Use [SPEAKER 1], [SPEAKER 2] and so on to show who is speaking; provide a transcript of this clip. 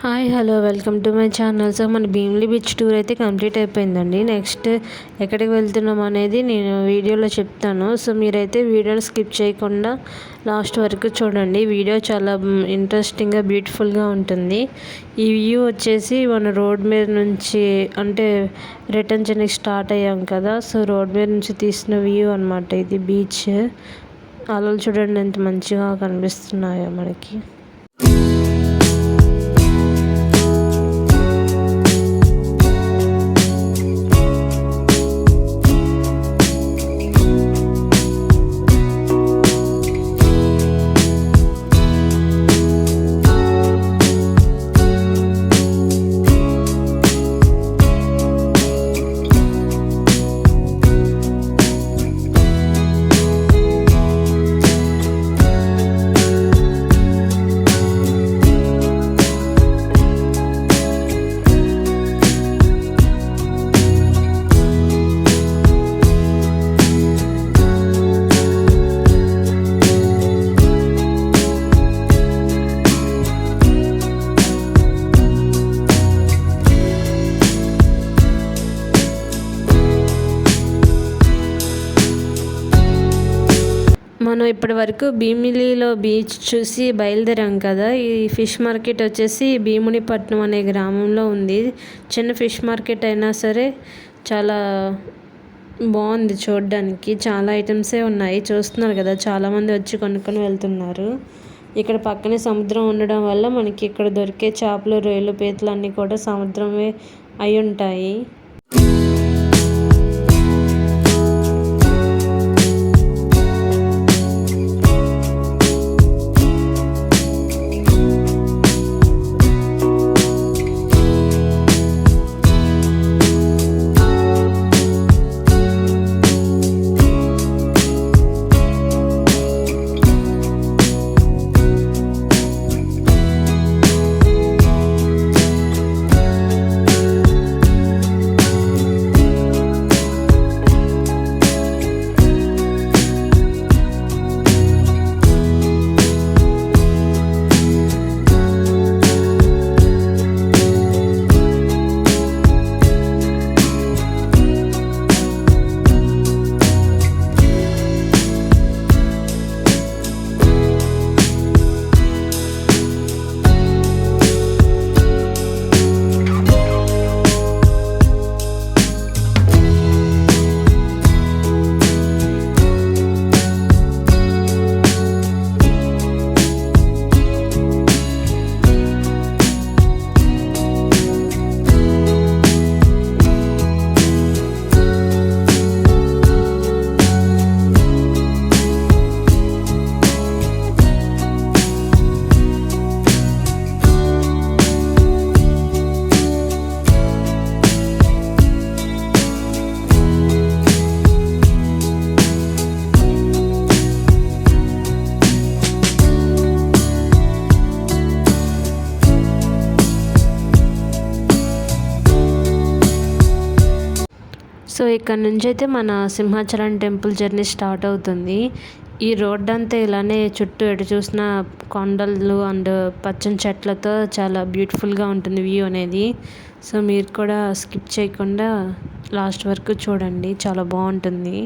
[SPEAKER 1] Hi hello welcome to my channel. So మన Bheemili beach tour అయితే complete అయిపోయిందండి. Next ఎక్కడికి వెళ్తున్నాం అనేది నేను వీడియోలో చెప్తాను. సో మీరైతే వీడియోని స్కిప్ చేయకుండా లాస్ట్ వరకు చూడండి. వీడియో చాలా ఇంట్రెస్టింగ్గా బ్యూటిఫుల్గా ఉంటుంది. ఈ వ్యూ వచ్చేసి మన రోడ్ మీద నుంచి అంటే రిటర్న్ చేయడానికి స్టార్ట్ అయ్యాం కదా. సో రోడ్ మీద నుంచి తీసిన వ్యూ అనమాట ఇది బీచ్. అలలు చూడండి ఎంత మంచిగా కనిపిస్తున్నాయో మనకి. మనం ఇప్పటి వరకు భీమిలీలో బీచ్ చూసి బయలుదేరాం కదా. ఈ ఫిష్ మార్కెట్ వచ్చేసి భీమునిపట్నం అనే గ్రామంలో ఉంది. చిన్న ఫిష్ మార్కెట్ అయినా సరే చాలా బాగుంది చూడడానికి. చాలా ఐటమ్సే ఉన్నాయి. చూస్తున్నారు కదా చాలామంది వచ్చి కొనుక్కొని వెళ్తున్నారు. ఇక్కడ పక్కనే సముద్రం ఉండడం వల్ల మనకి ఇక్కడ దొరికే చేపలు రొయ్యలు పీతలు అన్నీ కూడా సముద్రమే అయి ఉంటాయి. సో ఇక్కడ నుంచి అయితే మన సింహాచలం టెంపుల్ జర్నీ స్టార్ట్ అవుతుంది. ఈ రోడ్ అంతా ఇలానే చుట్టూ ఎటు చూసిన కొండలు అండ్ పచ్చని చెట్లతో చాలా బ్యూటిఫుల్గా ఉంటుంది వ్యూ అనేది. సో మీరు కూడా స్కిప్ చేయకుండా లాస్ట్ వరకు చూడండి. చాలా బాగుంటుంది.